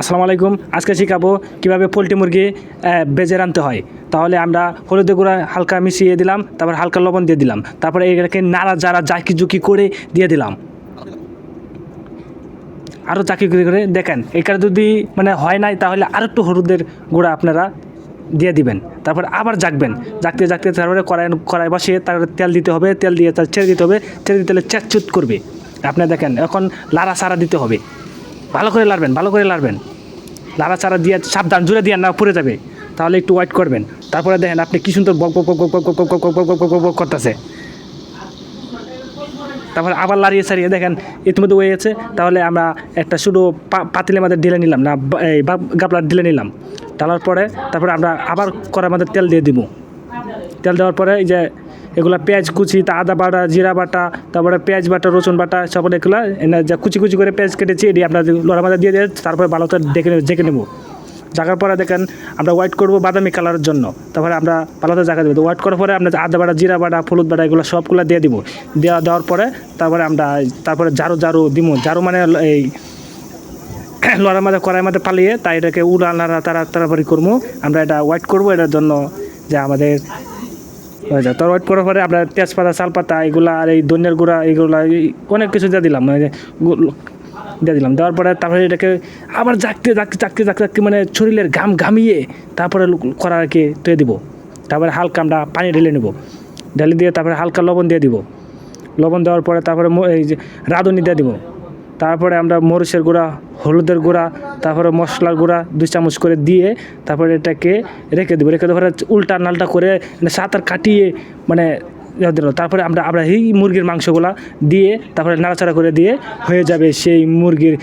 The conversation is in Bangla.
আসসালামু আলাইকুম। আজকে শেখাবো কীভাবে পোলট্রি মুরগি বেজে রানতে হয়। তাহলে আমরা হলুদের গুঁড়া হালকা মিশিয়ে দিলাম, তারপর হালকা লবণ দিয়ে দিলাম। তারপরে এটাকে নাড়া যারা জাকি জুকি করে দিয়ে দিলাম। আরও চাকি করে করে দেখেন, এখানে যদি মানে হয় নাই, তাহলে আর একটু হলুদের গুঁড়া আপনারা দিয়ে দিবেন। তারপর আবার জাগবেন। জাগতে জাগতে তারপরে কড়াই কড়াই বসিয়ে তারপরে তেল দিতে হবে, তেল দিয়ে তার ছেড়ে দিতে হবে। ছেড়ে দিতে হলে চ্যাটচুট করবে। আপনি দেখেন, এখন লাড়া সারা দিতে হবে। ভালো করে লাড়বেন ভালো করে লাড়বেন লাড়া চাড়া দিয়ে সাবধান জুড়ে দিয়ে না পড়ে যাবে তাহলে একটু ওয়াইট করবেন তারপরে দেখেন আপনি কি সুন্দর বক বক বক বক করতেছে তারপরে আবার লাড়িয়ে সারিয়ে দেখেন ইতিমধ্যে হয়ে আছে তাহলে আমরা একটা শুধু পাতিলের মধ্যে ঢেলে নিলাম না এই গাবলার ঢেলে নিলাম ঢালার পরে তারপরে আমরা আবার করার মধ্যে তেল দিয়ে দিব তেল দেওয়ার পরে এই যে এগুলা পেঁয়াজ কুচি, তা আদা বাটা, জিরা বাটা, তারপরে পেঁয়াজ বাটা, রসুন বাটা সব এগুলো যা কুচি কুচি করে পেঁয়াজ কেটেছি, এটি আপনার লোড়ার মধ্যে দিয়ে দিয়ে তারপরে ভালো করে দেখে নেব জাগার পরে দেখেন, আমরা হোয়াইট করব বাদামি কালারের জন্য। তারপরে আমরা ভালোতে জায়গা দেবো। হোয়াইট করার পরে আমরা আদা বাটা, জিরা বাটা, হলুদ বাটা, এগুলো সবগুলো দিয়ে দিব। দেওয়া, দেওয়ার পরে তারপরে আমরা তারপরে ঝাড়ু ঝাড়ু দিব। ঝাড়ু মানে এই লড়ার মাঝে কড়াই মাঝে পালিয়ে তাই এটাকে উড়া নাড়া তারা তাড়াতাড়ি করব। আমরা এটা ওয়েট করব, এটার জন্য যে আমাদের যায়। তার ওয়েট করার পরে আমরা তেজপাতা, শালপাতা, এগুলা আর এই ধনিয়ার গুঁড়া, এগুলা অনেক কিছু দিয়ে দিলাম মানে দিয়ে দিলাম। দেওয়ার পরে তারপরে এটাকে আবার জাগতে জাগতে জাগতে জাগতে জাগতে মানে শরীরের ঘাম ঘামিয়ে তারপরে কড়াইকে তুলে দিব। তারপরে হালকা আমরা পানি ঢেলে নেব। ঢেলে দিয়ে তারপরে হালকা লবণ দিয়ে দিব। লবণ দেওয়ার পরে তারপরে এই যে রাঁধুনি দিয়ে দিব। তারপরে আমরা মরিচের গুঁড়া, হলুদের গুঁড়া, তারপরে মশলার গুঁড়া দুই চামচ করে দিয়ে তারপরে এটাকে রেখে দেবো। রেখে দেওয়ার উল্টা নালটা করে মানে সাঁতার কাটিয়ে মানে তারপরে আমরা আমরা এই মুরগির মাংসগুলা দিয়ে তারপরে নাড়াচাড়া করে দিয়ে হয়ে যাবে সেই মুরগির